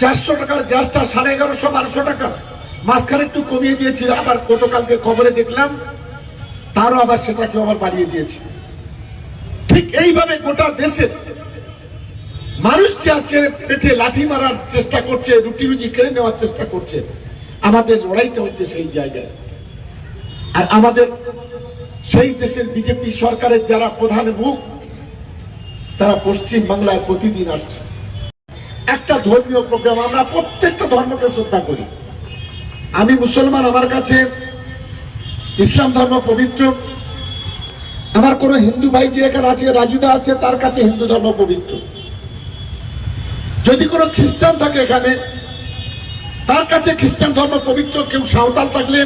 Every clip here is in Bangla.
চারশো টাকার গ্যাসটা সাড়ে এগারোশো, বারোশো টাকা মাঝখানে একটু কমিয়ে দিয়েছি, আবার গতকালকে খবরে দেখলাম, তারও আবার সেটাকে আবার বাড়িয়ে দিয়েছে। ঠিক এইভাবে গোটা দেশে মানুষকে আজকে পেটে লাঠি মারার চেষ্টা করছে, রুটি রুজি কেড়ে নেওয়ার চেষ্টা করছে। আমাদের লড়াইটা হচ্ছে সেই জায়গায়। আর আমাদের সেই দেশের বিজেপি সরকারের যারা প্রধান মুখ, তারা পশ্চিম বাংলায় প্রতিদিন আসছে। একটা ধর্মীয় প্রোগ্রাম আমরা প্রত্যেকটা ধর্মকে শ্রদ্ধা করি। আমি মুসলমান, আমার কাছে ইসলাম ধর্ম পবিত্র। আমার কোন হিন্দু ভাই যে এখানে আছে, রাজুদা আছে, তার কাছে হিন্দু ধর্ম পবিত্র। যদি কোনো খ্রিস্টান থাকে এখানে, তার কাছে খ্রিস্টান ধর্ম পবিত্র, কেউ সাঁওতাল থাকলে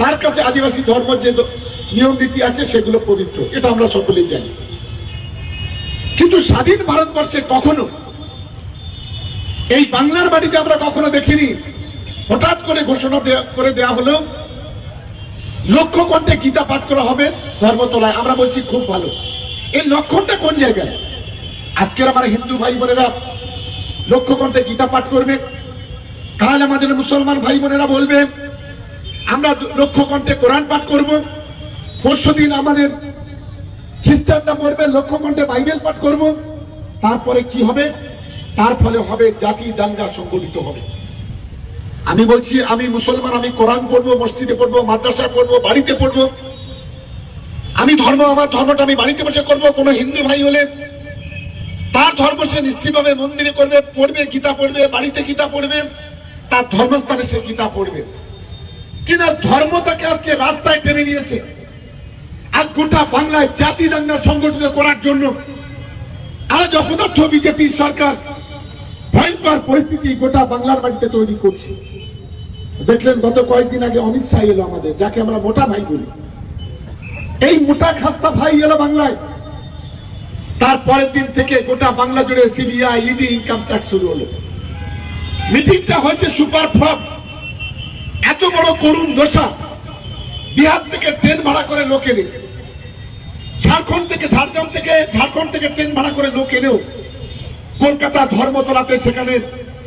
তার কাছে আদিবাসী ধর্ম যে নিয়ম নীতি আছে, সেগুলো পবিত্র। এটা আমরা সকলেই জানি। কিন্তু স্বাধীন ভারতবর্ষে কখনো এই বাংলার বাড়িতে আমরা কখনো দেখিনি। হঠাৎ করে ঘোষণা করে দেয়া হলো, লক্ষ কণ্ঠে গীতা পাঠ করা হবে ধর্মতলায়। আমরা বলছি খুব ভালো। এই লক্ষণটা কোন জায়গায়? আজকের আমার হিন্দু ভাই বোনেরা লক্ষ কণ্ঠে গীতা পাঠ করবে। কাল আমাদের মুসলমান ভাই বোনেরা বলবে, আমরা দু- লক্ষ কণ্ঠে কোরআন পাঠ করব। পরশু দিন আমাদের খ্রিস্টানরা বলবে, লক্ষ কণ্ঠে বাইবেল পাঠ করব। তারপরে কি হবে? তার ফলে হবে জাতি দাঙ্গা সংগঠিত হবে। আমি বলছি, আমি মুসলমান, আমি কোরআন পড়ব, মসজিদে পড়ব, মাদ্রাসায় পড়ব, বাড়িতে পড়ব। আমি ধর্ম, আমার ধর্মটা আমি বাড়িতে বসে করব, কোনো হিন্দু ভাই হলে তার ধর্ম সে নিশ্চিতভাবে মন্দিরে করবে, পড়বে, গীতা পড়বে, বাড়িতে গীতা পড়বে, তার ধর্মস্থানে সে গীতা পড়বে। কিনা ধর্ম তাকে আজকে রাস্তায় টেনে নিয়েছে। আজ গোটা বাংলায় জাতি দাঙ্গা সংগঠিত করার জন্য আজ অপদার্থ বিজেপি সরকার ভয়ঙ্কর পরিস্থিতি গোটা বাংলার বাড়িতে তৈরি করছে। দেখলেন গত কয়েকদিন আগে অমিত শাহ এলো আমাদের, যাকে আমরা মোটা ভাই বলি। এই মোটা খাস্তা ভাই এলো বাংলায়। তারপরের দিন থেকে গোটা বাংলা জুড়ে সিবিআই ইডি ইনকাম ট্যাক্স শুরু হলো। মিটিংটা হয়েছে সুপার ফ্লপ এত বড় করুণ দশা। বিহার থেকে ট্রেন ভাড়া করে লোক এনে। ঝাড়খণ্ড থেকে, ঝাড়গ্রাম থেকে, ঝাড়খণ্ড থেকে ট্রেন ভাড়া করে লোক এনেও কলকাতা ধর্মতলাতে সেখানে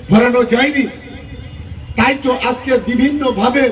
ভরানো যায়নি। তাই তো আজকে বিভিন্ন ভাবে